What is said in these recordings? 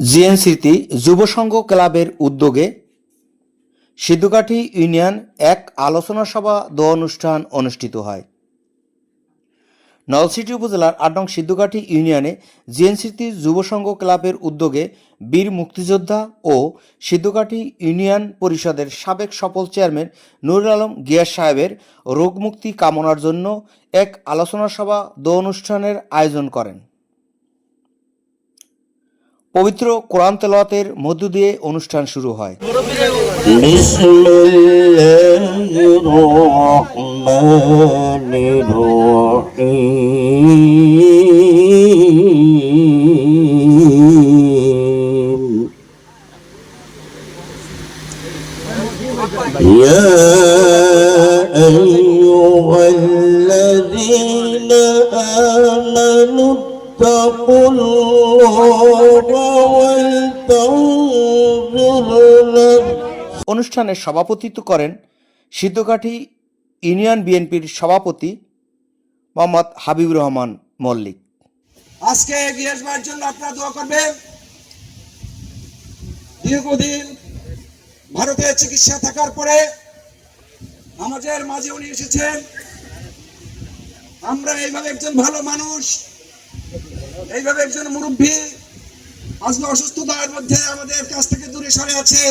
GN Jubasangha ক্লাবের উদ্যোগে সিদ্ধুকাঠি union এক আলোচনা সভা দোয়া অনুষ্ঠান অনুষ্ঠিত হয়। নলসিটি উপজেলার আট নং সিদ্ধুকাঠি ইউনিয়নে জিএন যুবসংঘ ক্লাবের উদ্যোগে বীর মুক্তিযোদ্ধা ও সিদ্ধুকাঠি ইউনিয়ন পরিষদের সাবেক সফল চেয়ারম্যান নুরুল আলম গিয়াস সাহেবের রোগমুক্তি কামনার জন্য এক আলোচনা সভা দোয়া অনুষ্ঠানের আয়োজন করেন। পবিত্র কোরআন তেলাওয়াতের মধ্য দিয়ে অনুষ্ঠান শুরু হয় بسم الله الرحمن الرحيم يا أيها الذين آمنوا اتقوا الله ولتنظر نفس অনুষ্ঠানে সভাপতিত্ব করেন সিদ্ধকাঠি ইউনিয়ন বিএনপির সভাপতি মোহাম্মদ হাবিবুর রহমান মল্লিক আজকে এগিয়ে আসবার জন্য আপনারা দোয়া করবেন দীর্ঘদিন ভারতে চিকিৎসা থাকার পরে আমাদের মাঝে উনি এসেছেন আমরা এইভাবে একজন ভালো মানুষ এইভাবে একজন মুরব্বী আজকে অসুস্থতার মধ্যে আমাদের কাছ থেকে দূরে সরে আছে।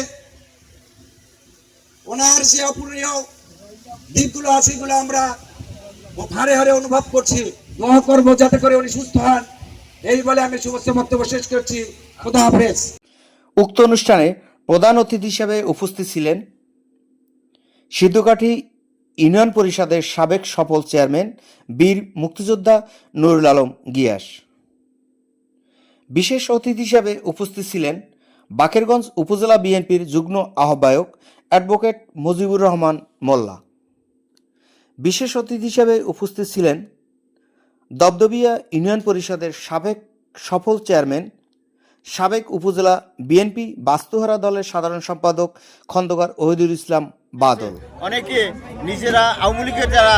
ওনার যে অপূরণীয় দিকগুলো আছে, এগুলো আমরা হারে হারে অনুভব করছি। দোয়া যাতে করে উনি সুস্থ হন। এই বলে আমি শুভেচ্ছা বক্তব্য শেষ করছি। খোদা হাফেজ। উক্ত অনুষ্ঠানে প্রধান অতিথি হিসেবে উপস্থিত ছিলেন সিদ্ধকাঠি ইউনিয়ন পরিষদের সাবেক সফল চেয়ারম্যান বীর মুক্তিযোদ্ধা নুরুল আলম গিয়াস। বিশেষ অতিথি হিসাবে উপস্থিত ছিলেন বাকেরগঞ্জ উপজেলা বিএনপির যুগ্ম আহ্বায়ক অ্যাডভোকেট মুজিবুর রহমান মোল্লা। বিশেষ অতিথি হিসাবে উপস্থিত ছিলেন দবদবিয়া ইউনিয়ন পরিষদের সাবেক সফল চেয়ারম্যান, সাবেক উপজেলা বিএনপি বাস্তুহারা দলের সাধারণ সম্পাদক খন্দকার ওহিদুল ইসলাম বাদল। অনেকে নিজেরা, আওয়ামী লীগের যারা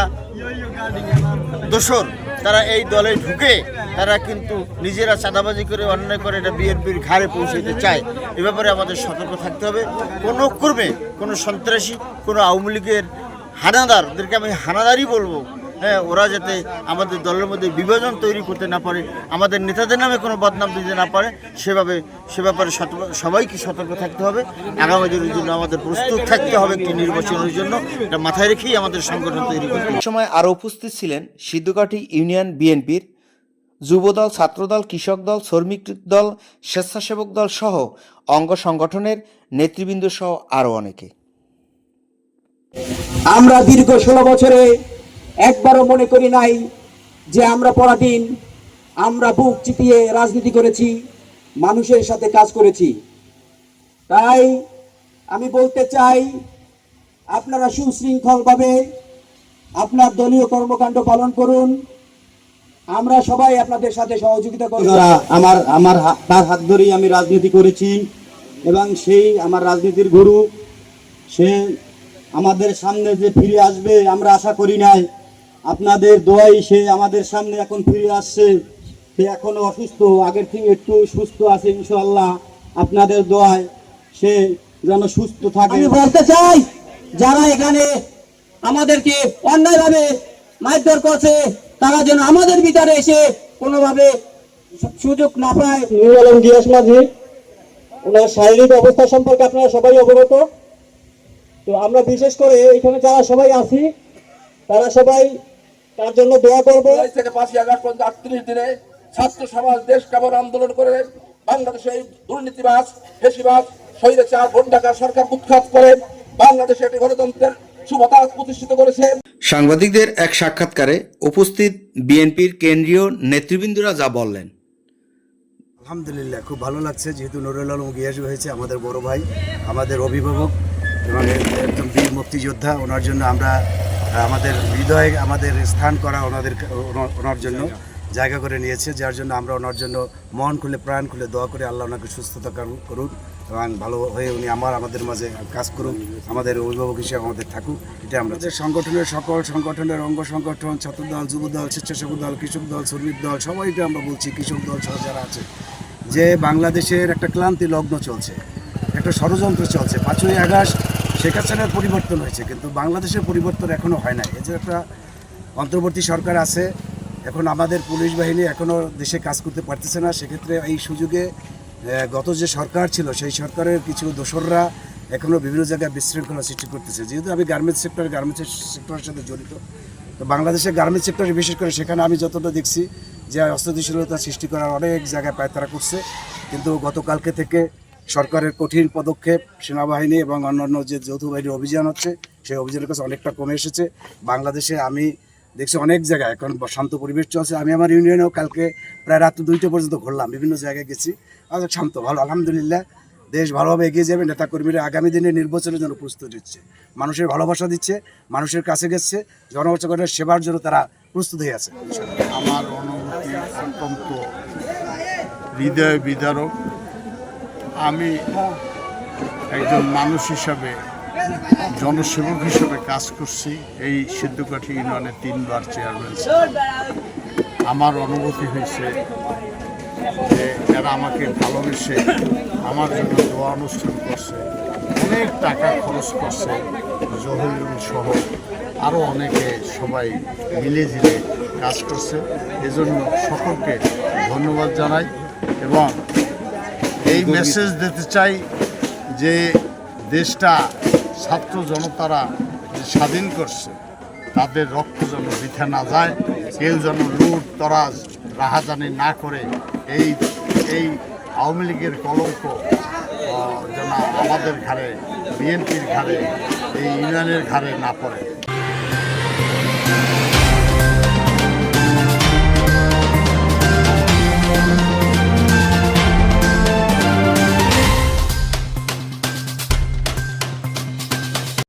দোসর তারা এই দলে ঢুকে তারা কিন্তু নিজেরা চাঁদাবাজি করে, অন্যায় করে এটা বিএনপির ঘাড়ে পৌঁছাতে চায়। এ ব্যাপারে আমাদের সতর্ক থাকতে হবে। কোনো কর্মে কোনো সন্ত্রাসী, কোনো আওয়ামী লীগের হানাদারদেরকে আমি হানাদারই বলব হ্যাঁ ওরা যাতে আমাদের দলের মধ্যে বিভাজন তৈরি করতে না পারে আমাদের নেতাদের নামে কোনো বদনাম দিতে না পারে সেভাবে সে ব্যাপারে সতর্ক- সবাইকে সতর্ক থাকতে হবে। আগামী দিনের জন্য আমাদের প্রস্তুত থাকতে হবে একটি নির্বাচনের জন্য। এটা মাথায় রেখেই আমাদের সংগঠন তৈরি করতে হবে। সময় আরও উপস্থিত ছিলেন সিদ্ধকাঠি ইউনিয়ন বিএনপির যুবদল ছাত্রদল কৃষক দল শ্রমিক দল স্বেচ্ছাসেবক দল সহ অঙ্গ সংগঠনের নেতৃবৃন্দ সহ আরও অনেকে। আমরা দীর্ঘ ষোলো বছরে একবারও মনে করি নাই যে আমরা পরাধীন, আমরা বুক চিতিয়ে রাজনীতি করেছি, মানুষের সাথে কাজ করেছি। তাই আমি বলতে চাই, আপনারা সুশৃঙ্খলভাবে আপনার দলীয় কর্মকাণ্ড পালন করুন। আমরা সবাই আপনাদের সাথে সহযোগিতা যারা আমার আমার তার হাত ধরেই আমি রাজনীতি করেছি এবং সেই আমার রাজনীতির গুরু, সে আমাদের সামনে যে ফিরে আসবে আমরা আশা করি নাই। আপনাদের দোয়াই সে আমাদের সামনে এখন ফিরে আসছে। সে এখনও অসুস্থ আগের থেকে একটু সুস্থ আছে ইনশাল্লাহ আপনাদের দোয়ায় সে যেন সুস্থ থাকে। আমি বলতে চাই যারা এখানে আমাদেরকে অন্যায়ভাবে মারধর করছে তারা যেন আমাদের ভিতরে এসে কোনোভাবে সুযোগ না পায়। নুরুল আলম গিয়াস মাঝি ওনার শারীরিক অবস্থা সম্পর্কে আপনারা সবাই অবগত। তো আমরা বিশেষ করে এখানে যারা সবাই আছি তারা সবাই তার জন্য দোয়া করব। থেকে পাঁচই আগস্ট পর্যন্ত আটত্রিশ দিনে ছাত্র সমাজ দেশ কেমন আন্দোলন করে বাংলাদেশে এই দুর্নীতিবাজ বেশিবাজ স্বৈরাচার ভোট ডাকা সরকার উৎখাত করে বাংলাদেশে একটি গণতন্ত্রের সুবতাস প্রতিষ্ঠিত করেছে। সাংবাদিকদের এক সাক্ষাৎকারে উপস্থিত বিএনপির কেন্দ্রীয় নেতৃবৃন্দরা যা বললেন। আলহামদুলিল্লাহ খুব ভালো লাগছে। যেহেতু নুরুল আলম গিয়াস হয়েছে আমাদের বড় ভাই আমাদের অভিভাবক এবং একদম বীর মুক্তিযোদ্ধা ওনার জন্য আমরা আমাদের হৃদয়ে, আমাদের স্থান করা ওনাদের, ওনা- ওনার জন্য জায়গা করে নিয়েছে, যার জন্য আমরা ওনার জন্য মন খুলে, প্রাণ খুলে দোয়া করে আল্লাহ ওনাকে সুস্থতা করুন- এবং ভালো হয়ে উনি আমার, আমাদের মাঝে কাজ করুন আমাদের অভিভাবক হিসেবে আমাদের থাকুক এটা আমরা। সংগঠনের সকল সংগঠনের অঙ্গ সংগঠন, ছাত্রদল, যুবদল, স্বেচ্ছাসেবক দল, কৃষক দল, শ্রমিক দল সবাইকে আমরা বলছি, কৃষক দল সহ যারা আছে যে বাংলাদেশের একটা ক্লান্তি লগ্ন চলছে, একটা ষড়যন্ত্র চলছে পাঁচই আগস্ট শেখ হাসিনার পরিবর্তন হয়েছে, কিন্তু বাংলাদেশের পরিবর্তন এখনও হয় নাই। এই যে একটা অন্তর্বর্তী সরকার আছে, এখন আমাদের পুলিশ বাহিনী এখনও দেশে কাজ করতে পারতেছে না। সেক্ষেত্রে এই সুযোগে গত যে সরকার ছিল, সেই সরকারের কিছু দোসররা এখনও বিভিন্ন জায়গায় বিশৃঙ্খলা সৃষ্টি করতেছে। যেহেতু আমি গার্মেন্টস সেক্টর গার্মেন্টস সেক্টরের সাথে জড়িত, তো বাংলাদেশের গার্মেন্টস সেক্টরে বিশেষ করে সেখানে আমি যতটা দেখছি যে অস্থিতিশীলতা সৃষ্টি করার অনেক জায়গায় পায়তারা করছে। কিন্তু গতকালকে থেকে সরকারের কঠিন পদক্ষেপ, সেনাবাহিনী এবং অন্যান্য যে যৌথ বাহিনীর অভিযান হচ্ছে, সেই অভিযানের কাছে অনেকটা কমে এসেছে। বাংলাদেশে আমি দেখছি অনেক জায়গায় এখন শান্ত পরিবেশ চলছে। আমি আমার ইউনিয়নেও কালকে প্রায় রাত দুইটা পর্যন্ত ঘুরলাম, বিভিন্ন জায়গায় গেছি। অনেক শান্ত, ভালো, আলহামদুলিল্লাহ। দেশ ভালোভাবে এগিয়ে যাবে, নেতাকর্মীরা আগামী দিনে নির্বাচনের জন্য প্রস্তুত দিচ্ছে মানুষের ভালোবাসা দিচ্ছে, মানুষের কাছে গেছে, জনগণের সেবার জন্য তারা প্রস্তুত হয়ে আছে। আমার অনুভূতি অত্যন্ত হৃদয় বিদারক। আমি একজন মানুষ হিসাবে, জনসেবক হিসেবে কাজ করছি এই সিদ্ধকাঠি ইউনিয়নের তিনবার চেয়ারম্যান আমার অনুভূতি হয়েছে যে যারা আমাকে ভালোবেসে আমার জন্য দোয়া অনুষ্ঠান করছে, অনেক টাকা খরচ করছে, জহিরুল সহ আরও অনেকে সবাই মিলে ঝিলে কাজ করছে। এজন্য সকলকে ধন্যবাদ জানাই এবং এই মেসেজ দিতে চাই যে দেশটা ছাত্র জনতারা যে স্বাধীন করছে তাদের রক্ত যেন বৃথা না যায় কেউ যেন লুট তরাজ রাহাজানি না করে এই এই আওয়ামী লীগের কলঙ্ক যেন আমাদের ঘাড়ে বিএনপির ঘাড়ে এই ইউনিয়নের ঘাড়ে না পড়ে।